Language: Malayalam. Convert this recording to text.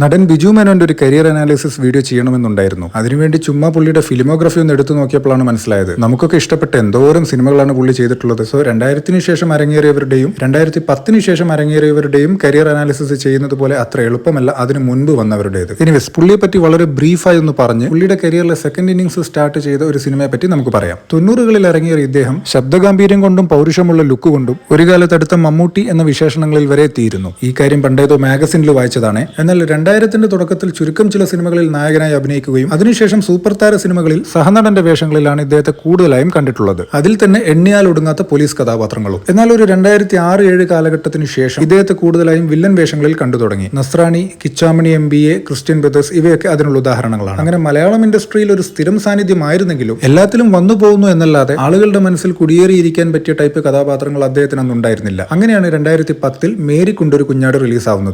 നടൻ ബിജു മേനോന്റെ ഒരു കരിയർ അനാലിസിസ് വീഡിയോ ചെയ്യണമെന്നുണ്ടായിരുന്നു. അതിനുവേണ്ടി ചുമ്മാ പുള്ളിയുടെ ഫിലിമോഗ്രഫി ഒന്ന് എടുത്തു നോക്കിയപ്പോഴാണ് മനസ്സിലായത്. നമുക്കൊക്കെ ഇഷ്ടപ്പെട്ട എന്തോരം സിനിമകളാണ് പുള്ളി ചെയ്തിട്ടുള്ളത്. സോ രണ്ടായിരത്തിന് ശേഷം അരങ്ങേറിയവരുടെയും രണ്ടായിരത്തി പത്തിന് ശേഷം അരങ്ങേറിയവരുടെയും കരിയർ അനാലിസിസ് ചെയ്യുന്നത് പോലെ അത്ര എളുപ്പമല്ല അതിന് മുൻപ് വന്നവരുടേത്. എനിവേസ് പുള്ളിയെ പറ്റി വളരെ ബ്രീഫായി ഒന്ന് പറഞ്ഞ് പുള്ളിയുടെ കരിയറിലെ സെക്കൻഡ് ഇന്നിംഗ്സ് സ്റ്റാർട്ട് ചെയ്ത ഒരു സിനിമയെ പറ്റി നമുക്ക് പറയാം. തൊണ്ണൂറുകളിൽ ഇറങ്ങിയ ഇദ്ദേഹം ശബ്ദഗാംഭീര്യം കൊണ്ടും പൗരുഷമുള്ള ലുക്ക് കൊണ്ടും ഒരു കാലത്ത് അടുത്ത മമ്മൂട്ടി എന്ന വിശേഷണങ്ങളിൽ വരെ എത്തിയിരുന്നു. ഈ കാര്യം പണ്ടേതോ മാഗസിനിൽ വായിച്ചതാണ്. എന്നാൽ രണ്ടായിരത്തിന്റെ തുടക്കത്തിൽ ചുരുക്കം ചില സിനിമകളിൽ നായകനായി അഭിനയിക്കുകയും അതിനുശേഷം സൂപ്പർ താര സിനിമകളിൽ സഹനടന്റെ വേഷങ്ങളിലാണ് ഇദ്ദേഹത്തെ കൂടുതലായും കണ്ടിട്ടുള്ളത്. അതിൽ തന്നെ എണ്ണിയാൽ ഒടുങ്ങാത്ത പോലീസ് കഥാപാത്രങ്ങളും. എന്നാൽ ഒരു രണ്ടായിരത്തി ആറ് ഏഴ് കാലഘട്ടത്തിന് ശേഷം ഇദ്ദേഹത്തെ കൂടുതലായും വില്ലൻ വേഷങ്ങളിൽ കണ്ടു തുടങ്ങി. Nasrani Kichamani M B A Christian Brothers ഇവയൊക്കെ അതിനുള്ള ഉദാഹരണങ്ങളാണ്. അങ്ങനെ മലയാളം ഇൻഡസ്ട്രിയിൽ ഒരു സ്ഥിരം സാന്നിധ്യമായിരുന്നെങ്കിലും എല്ലാത്തിലും വന്നു പോകുന്നു എന്നല്ലാതെ ആളുകളുടെ മനസ്സിൽ കുടിയേറിയിരിക്കാൻ പറ്റിയ ടൈപ്പ് കഥാപാത്രങ്ങൾ അദ്ദേഹത്തിന് അന്നുണ്ടായിരുന്നില്ല അങ്ങനെയാണ് രണ്ടായിരത്തി പത്തിൽ മേരിക്കുണ്ടൊരു കൊണ്ടൊരു കുഞ്ഞാട് റിലീസാവുന്നത്.